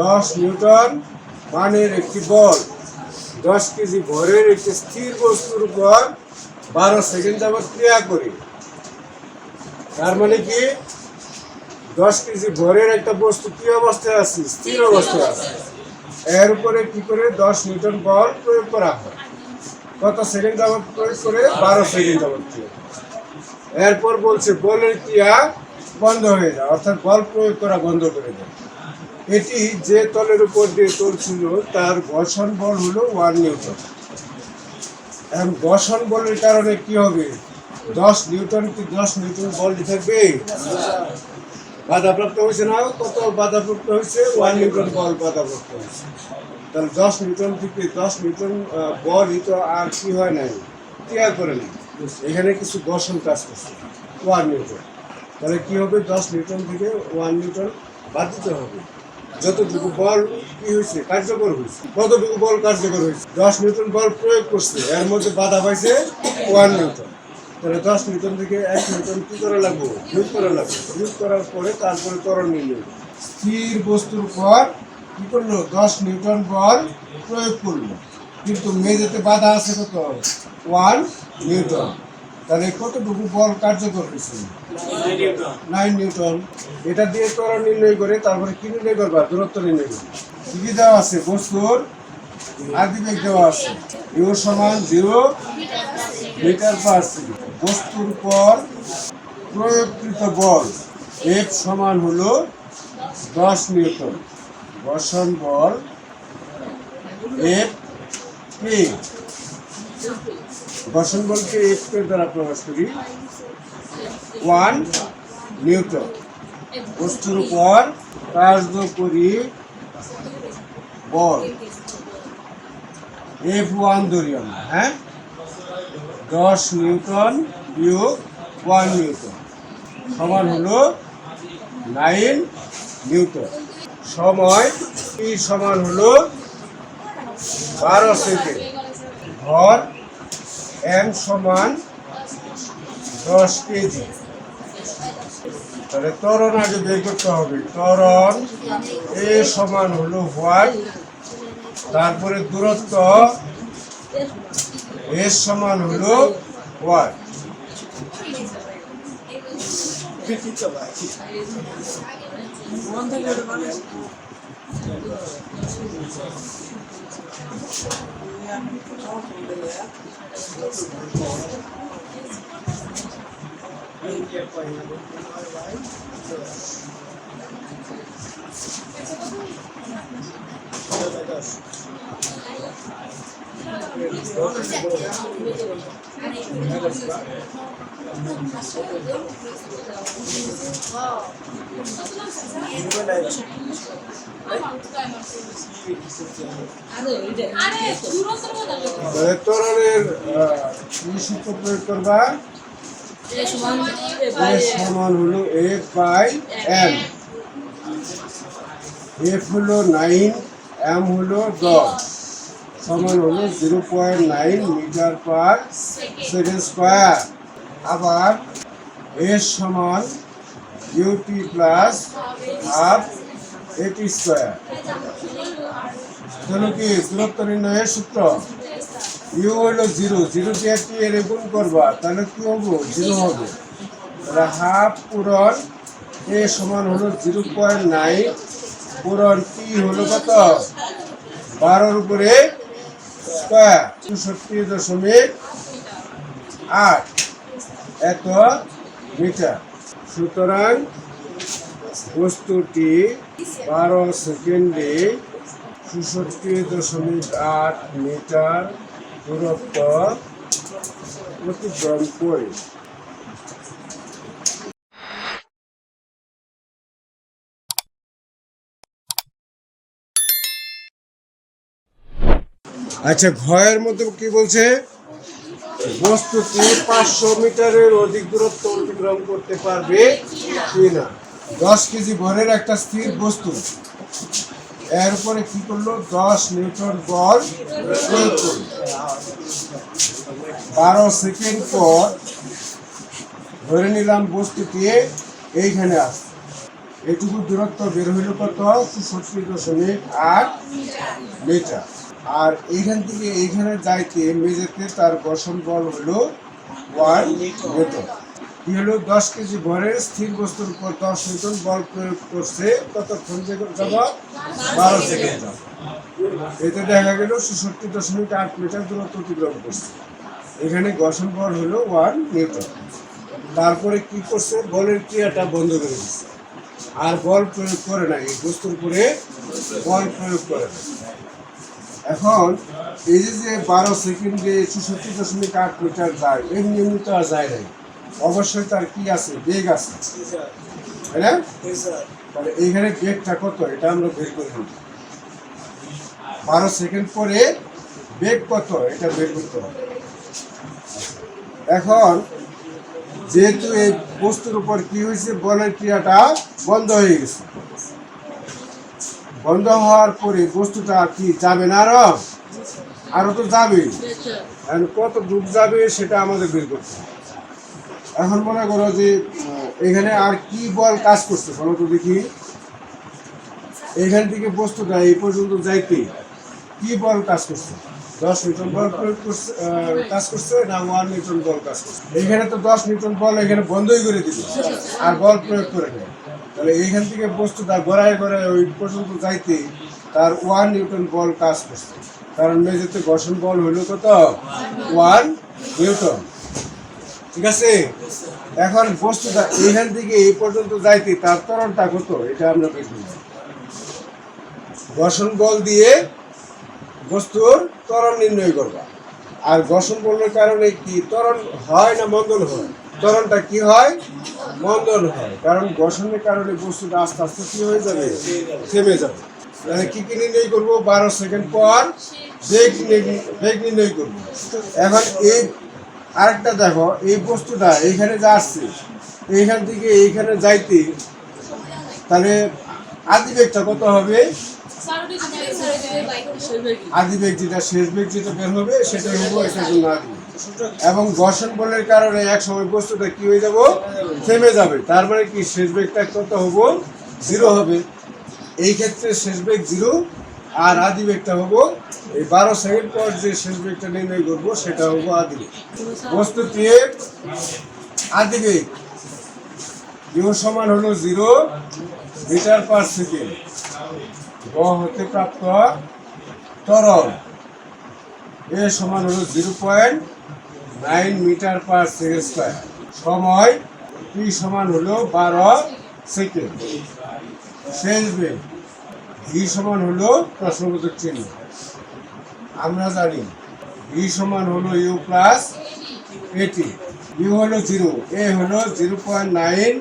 দশ নিউটন মানের একটি বল। দশ কেজি ভরের একটি স্থির বস্তুর উপর বারো সেকেন্ড যাবত ক্রিয়া করি। তার মানে কি? দশ কেজি ভরের একটা বস্তু কি অবস্থায় আছে? স্থির অবস্থায় আছে। এর উপরে কি করে দশ নিউটন বল প্রয়োগ করা হয়? কত সেকেন্ড যাবত প্রয়োগ করে? বারো সেকেন্ড যাবত প্রয়োগ এরপর বলছে বলের ক্রিয়া বন্ধ হয়ে যায় অর্থাৎ বল প্রয়োগ করা বন্ধ করে দেয়। এটি যে তলের উপর দিয়ে চলছিল, তার ঘর্ষণ বল হলো ওয়ান নিউটন। এখন ঘর্ষণ বলের কারণে কি হবে? দশ নিউটন কি দশ নিউটন বল থাকবে? বাধাপ্রাপ্ত হয়েছে না? কত বাধাপ্রাপ্ত হয়েছে? ওয়ান নিউটন বল বাধাপ্রাপ্ত হয়েছে। তাহলে দশ নিউটন থেকে দশ নিউটন বলই তো আর কি হয় নাই? ক্রিয়া করে নাই? এখানে কিছু ঘর্ষণ কাজ করছে। One newton. তাহলে কী হবে? দশ নিউটন থেকে ওয়ান নিউটন বাদ দিতে হবে। যতটুকু বল কি হয়েছে, কার্যকর হয়েছে, কতটুকু বল কার্যকর হয়েছে, দশ নিউটন বল প্রয়োগ করছে, এর মধ্যে বাধা পাইছে ওয়ান নিউটন। তাহলে দশ নিউটন থেকে এক নিউটন কি করা লাগবে? বিয়োগ করা লাগবে। বিয়োগ করার পরে তারপরে ত্বরণ নির্ণয় স্থির বস্তুর উপর কি করল? দশ নিউটন বল প্রয়োগ করল। কিন্তু মেঝেতে বাধা আছে কত? One newton. তাহলে কতটুকু বল কার্যকর হয়েছে? নাইন নিউটন এটা দিয়ে ত্বরণ নির্ণয় করে তারপরে কি নির্ণয় করবা? দূরত্ব নির্ণয় করবা। কি দেওয়া আছে, বস্তুর আদিবেগ দেওয়া আছে। ইউ সমান জিরো মিটার পার বস্তুর পর প্রয়োগকৃত বল এফ সমান হলো দশ নিউটন। ঘর্ষণ বল এফ ঘর্ষণ বলকে এর দ্বারা প্রকাশ করি? ওয়ান নিউটন বস্তুর উপর কার্যকরী বল। এফ ওয়ান ধরি আমরা হ্যাঁ? দশ নিউটন বিয়োগ ওয়ান নিউটন সমান হলো নাইন নিউটন সময়, ই সমান হলো বারো সেকেন্ড। ভর এম সমান দশ কেজি। তাহলে তরণ আগে বের করতে হবে। ত্বরণ এ সমান হলো হোয়াট তারপরে দূরত্ব এর সমান হলো ওয়াট তাহলে Thank you. প্রয়োগ করবা। সমান হলো এফ বাই এম এফ হলো নাইন এম হলো দশ। সমান হলো zero point nine metre per second square আবার এর সমান u t plus half a t square তাহলে কি দূরত্ব নির্ণয়ের সূত্র? ইউ হলো জিরো জিরো টি এর গুণ করবা, তাহলে কি হব? জিরো হবে। তাহলে হাফ পূরণ এ সমান হলো জিরো পয়েন্ট নাইন পূরণ টি হলো কত? বারোর উপরে স্কোয়ার চৌষট্টি এত মিটার। সুতরাং বস্তুটি বারো সেকেন্ডে চৌষট্টি দশমিক আট মিটার দূরত্ব অতিক্রম করে। আচ্ছা ঘয়ের মধ্যে কি বলছে? বস্তুটি পাঁচশো মিটারের অধিক দূরত্ব অতিক্রম করতে পারবে না দশ কেজি ভরের একটা স্থির বস্তু। এরপরে কি করল? দশ নিউটন বল বারো সেকেন্ড পর ধরে নিলাম বস্তুটি এইখানে আসছে এটুকু দূরত্ব বের হইল কত? চৌষট্টি দশমিক আট মিটার। আর এইখান থেকে এইখানে যাইতে মেঝেতে তার ঘর্ষণ বল হলো ওয়ান নিউটন কি হলো? দশ কেজি ভরের স্থির বস্তুর উপর দশ নিউটন বল প্রয়োগ করছে। কতক্ষণ যাব বারো সেকেন্ড এতে দেখা গেল ছেষট্টি দশমিক আট মিটার দূরত্ব অতিক্রম করছে। এখানে ঘর্ষণ বল হলো ওয়ান নিউটন তারপরে কি করছে? বলের ক্রিয়াটা বন্ধ করে দিচ্ছে। আর বল প্রয়োগ করে না, এই বস্তুর উপরে বল প্রয়োগ করে না। এখন এই যে যে বারো সেকেন্ডে চৌষট্টি দশমিক আট মিটার যায়, এমনি এমনি তো আর যায় নাই। অবশ্যই তার কি আছে? বেগ আছে। তাই না? তাহলে এইখানে বেগটা কত? এটা আমরা বের করে নিই বারো সেকেন্ড পরে বেগ কত? এটা বের করতে হবে। এখন যেহেতু এই বস্তুর উপর কি হয়েছে? বলের ক্রিয়াটা বন্ধ হয়ে গেছে। বন্ধ হওয়ার পরে বস্তুটা কি যাবে না আরও? আরও তো যাবে। কত দূর যাবে সেটা আমাদের বের করতে এখন মনে করো যে এখানে আর কি বল কাজ করছে বলো তো দেখি। এখান থেকে বস্তুটা এই পর্যন্ত যাইতে কি বল কাজ করছে? দশ নিউটন বল প্রয়োগ করছে কাজ করছে না ওয়ান নিউটন বল কাজ করছে? এখানে তো দশ নিউটন বল এখানে বন্ধই করে দিল। আর বল প্রয়োগ করে দেয় তাহলে এইখান থেকে বস্তুটা গড়ায় গড়ায় ওই পর্যন্ত যাইতে তার ওয়ান নিউটন বল কাজ করছে। কারণ মেঝেতে ঘর্ষণ বল হইল কত? ওয়ান নিউটন ঠিক আছে? এখন বস্তুটা এইখান থেকে এই পর্যন্ত যাইতে তার তরণটা কত? এটা আমরা বের করব ঘর্ষণ বল দিয়ে বস্তুর ত্বরণ নির্ণয় করবা। আর ঘর্ষণ বলের কারণে কি? ত্বরণ হয় না মন্দন হয়? ত্বরণটা কি হয়? মন্দন হয়। কারণ ঘর্ষণের কারণে বস্তুটা আস্তে আস্তে কি হয়ে যাবে? থেমে যাবে। তাহলে কি কি নির্ণয় করব? বারো সেকেন্ড পর বেগ বেগ নির্ণয় করব। এখন এই আরেকটা দেখো, এই বস্তুটা এইখানে যা আসছে, এইখান থেকে এইখানে যাইতে তাহলে আদি বেগটা কত হবে? আদি বেগ যেটা শেষ বেগ যেটা বের হবে, সেটা হব এটার জন্য আদি। এবং ঘর্ষণ বলের কারণে এক সময় বস্তুটা কি হয়ে যাব? থেমে যাবে। তার মানে কি শেষ বেগটা কত হব? জিরো হবে। এই ক্ষেত্রে শেষ বেগ জিরো, আর আদি বেগটা হব, এই বারো সেকেন্ড পর যে শেষ বেগটা নির্ণয় করব, সেটা হব আদি বেগ। বস্তুটি আদি বেগ ইউ সমান হলো জিরো মিটার পার সেকেন্ড। গ হতে প্রাপ্ত তরল। এ সমান হলো zero point nine metre per second square সময় টি সমান হলো? বারো সেকেন্ড। শেষ বেগ ভি সমান হলো প্রশ্নবোধক চিহ্ন। আমরা জানি ভি সমান হলো U plus A T. U হলো জিরো, এ হলো জিরো পয়েন্ট নাইন,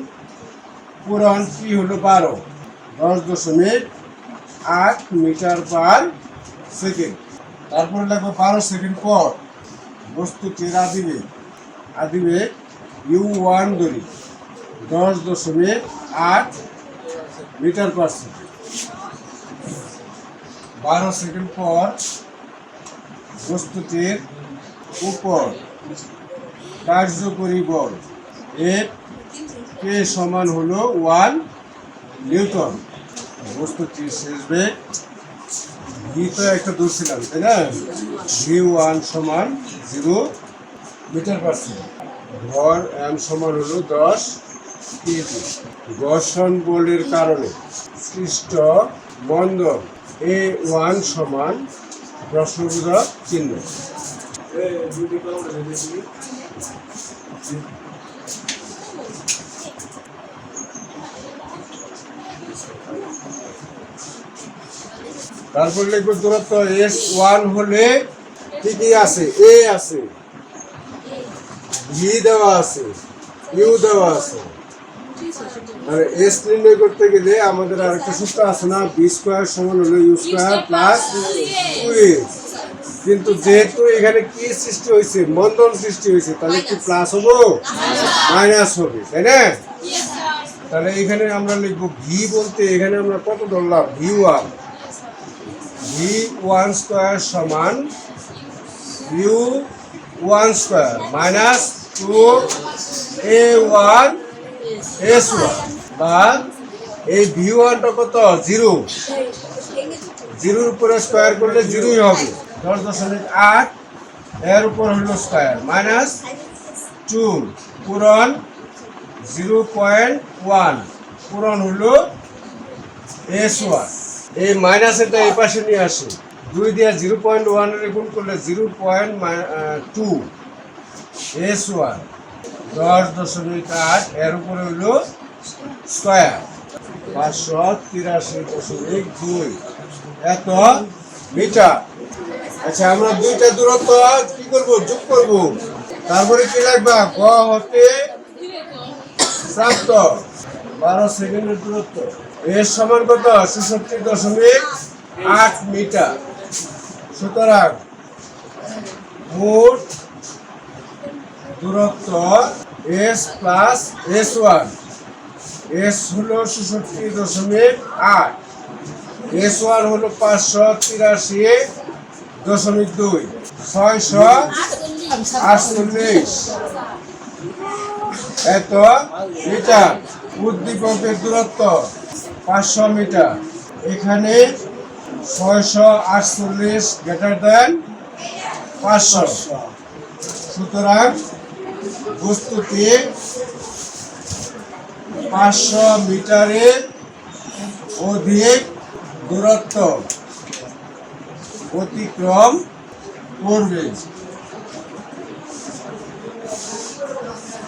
পূরণ টি হলো? বারো। দশ দশমিক আট মিটার পার সেকেন্ড। তারপরে লাগবে বারো সেকেন্ড পর। বস্তুটির আদিবেগ আদিবেগ ইউ ওয়ান ধরি দশ দশমিক আট মিটার পার সেকেন্ড বারো সেকেন্ড পর বস্তুটির উপর কার্যকরী বল এফ কে সমান হলো ওয়ান নিউটন। বস্তুটির শেষ বেগ ভি তো একটা দূর ছিলাম, তাই না? ভি ওয়ান সমান জিরো মিটার পার সেকেন্ড। ভর এম সমান হলো দশ কেজি। ঘর্ষণ বলের কারণে সৃষ্ট বন্ধন এ ওয়ান সমান প্রশ্নবোধক চিহ্ন। তারপর লিখব দূরত্ব এস ওয়ান হলে কি কি আছে? এ আছে। ভি দেওয়া আছে। ইউ দেওয়া আছে। আর এস নির্ণয় করতে গেলে আমাদের আরেকটা সূত্র আছে না? বি স্কোয়ার সমান হলো U square plus two S কিন্তু যেহেতু এখানে কি সৃষ্টি হয়েছে? মন্দন সৃষ্টি হয়েছে তাহলে কি প্লাস হব? মাইনাস হবে তাই না? তাহলে এখানে আমরা লিখব ভি বলতে এখানে আমরা কত ধরলাম? V one V one square সমান U one square minus two A one S one বা এই ভি ওয়ানটা কত? জিরো। জিরোর উপরে স্কোয়ার করলে জিরোই হবে। দশ দশমিক আট, এর উপর হলো স্কোয়ার মাইনাস টু পূরণ জিরো পয়েন্ট ওয়ান। পূরণ হলো এস ওয়ান। এই মাইনাস এটা এই পাশে নিয়ে আসে দুই দিয়ে জিরো পয়েন্ট ওয়ানের গুণ করলে zero point two S one. দশ দশমিক আট এর উপরে হলো স্কোয়ার। পাঁচশো তিরাশি দশমিক দুই। এত মিটার। আচ্ছা আমরা দুইটা দূরত্ব কি করব? যোগ করব। তারপরে কি লাগবে? ক হতে প্রাপ্ত বারো সেকেন্ডের দূরত্ব। এর সমান কত? ছেষট্টি দশমিক আট মিটার। সুতরাং মোট দূরত্ব S plus S one. S হলো ছেষট্টি দশমিক আট। এস ওয়ান হলো পাঁচশো তিরাশি দশমিক দুই। ছয়শো আটচল্লিশ। এত মিটার। উদ্দীপকের দূরত্ব পাঁচশো মিটার। এখানে ছয়শো আটচল্লিশ গ্রেটার দেন পাঁচশো। সুতরাং বস্তুটি পাঁচশো মিটারের অধিক দূরত্ব অতিক্রম করবে।